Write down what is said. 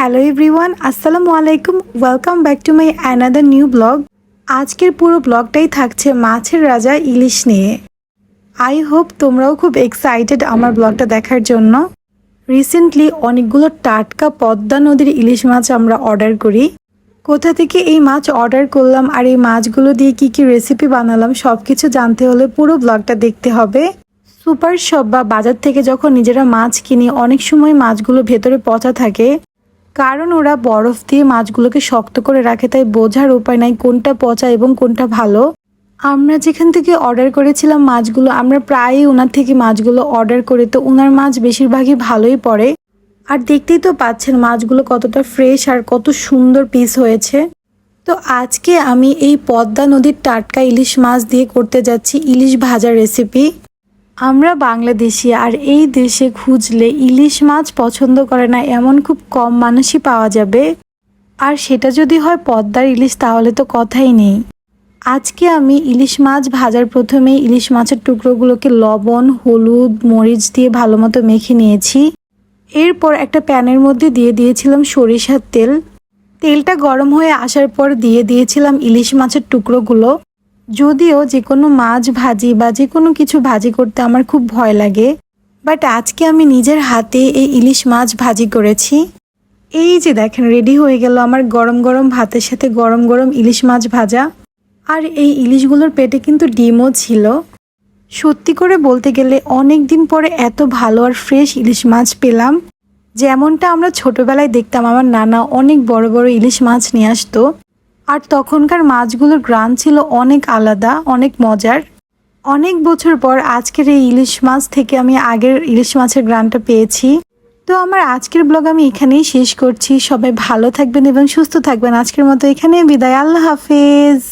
Hello everyone আসসালামু আলাইকুম welcome back to my another new blog আজকের পুরো ব্লগটাই থাকছে মাছের রাজা ইলিশ নিয়ে। আই হোপ তোমরাও খুব এক্সাইটেড আমার ব্লগটা দেখার জন্য। রিসেন্টলি অনেকগুলো টাটকা পদ্মা নদীর ইলিশ মাছ আমরা অর্ডার করি। কোথা থেকে এই মাছ অর্ডার করলাম আর এই মাছগুলো দিয়ে কি কি রেসিপি বানালাম সব কিছু জানতে হলে পুরো ব্লগটা দেখতে হবে। সুপার শপ বা বাজার থেকে যখন নিজেরা মাছ কিনি, অনেক সময় মাছগুলো ভেতরে পচা থাকে। কারণ ওরা বরফ দিয়ে মাছগুলোকে শক্ত করে রাখে, তাই বোঝার উপায় নাই কোনটা পচা এবং কোনটা ভালো। আমরা যেখান থেকে অর্ডার করেছিলাম মাছগুলো, আমরা প্রায়ই ওনার থেকে মাছগুলো অর্ডার করি, তো ওনার মাছ বেশিরভাগই ভালোই পড়ে। আর দেখতেই তো পাচ্ছেন মাছগুলো কতটা ফ্রেশ আর কত সুন্দর পিস হয়েছে। তো আজকে আমি এই পদ্মা নদীর টাটকা ইলিশ মাছ দিয়ে করতে যাচ্ছি ইলিশ ভাজা রেসিপি আমরা বাংলাদেশি আর এই দেশে খুঁজলে ইলিশ মাছ পছন্দ করে না, এমন খুব কম মানুষই পাওয়া যাবে। আর সেটা যদি হয় পদ্মার ইলিশ, তাহলে তো কথাই নেই। আজকে আমি ইলিশ মাছ ভাজার প্রথমেই ইলিশ মাছের টুকরোগুলোকে লবণ, হলুদ, মরিচ দিয়ে ভালো মতো মেখে নিয়েছি। এরপর একটা প্যানের মধ্যে দিয়ে দিয়েছিলাম সরিষার তেল। তেলটা গরম হয়ে আসার পর দিয়ে দিয়েছিলাম ইলিশ মাছের টুকরোগুলো। যদিও যে কোনো মাছ ভাজি বা যে কোনো কিছু ভাজি করতে আমার খুব ভয় লাগে বাট আজকে আমি নিজের হাতে এই ইলিশ মাছ ভাজি করেছি। এই যে দেখেন রেডি হয়ে গেল আমার গরম গরম ভাতের সাথে গরম গরম ইলিশ মাছ ভাজা। আর এই ইলিশগুলোর পেটে কিন্তু ডিমও ছিল। সত্যি করে বলতে গেলে অনেক দিন পরে এত ভালো আর ফ্রেশ ইলিশ মাছ পেলাম, যেমনটা আমরা ছোটবেলায় দেখতাম। আমার নানা অনেক বড় বড় ইলিশ মাছ নিয়ে আসতো। আর তখনকার মাছগুলোর গ্রান ছিল অনেক আলাদা, অনেক মজার। অনেক বছর পর আজকের এই ইলিশ মাছ থেকে আমি আগের ইলিশ মাছের গ্রানটা পেয়েছি। তো আমার আজকের ব্লগ আমি এখানেই শেষ করছি। সবাই ভালো থাকবেন এবং সুস্থ থাকবেন। আজকের মতো এখানে বিদায়। আল্লাহ হাফেজ।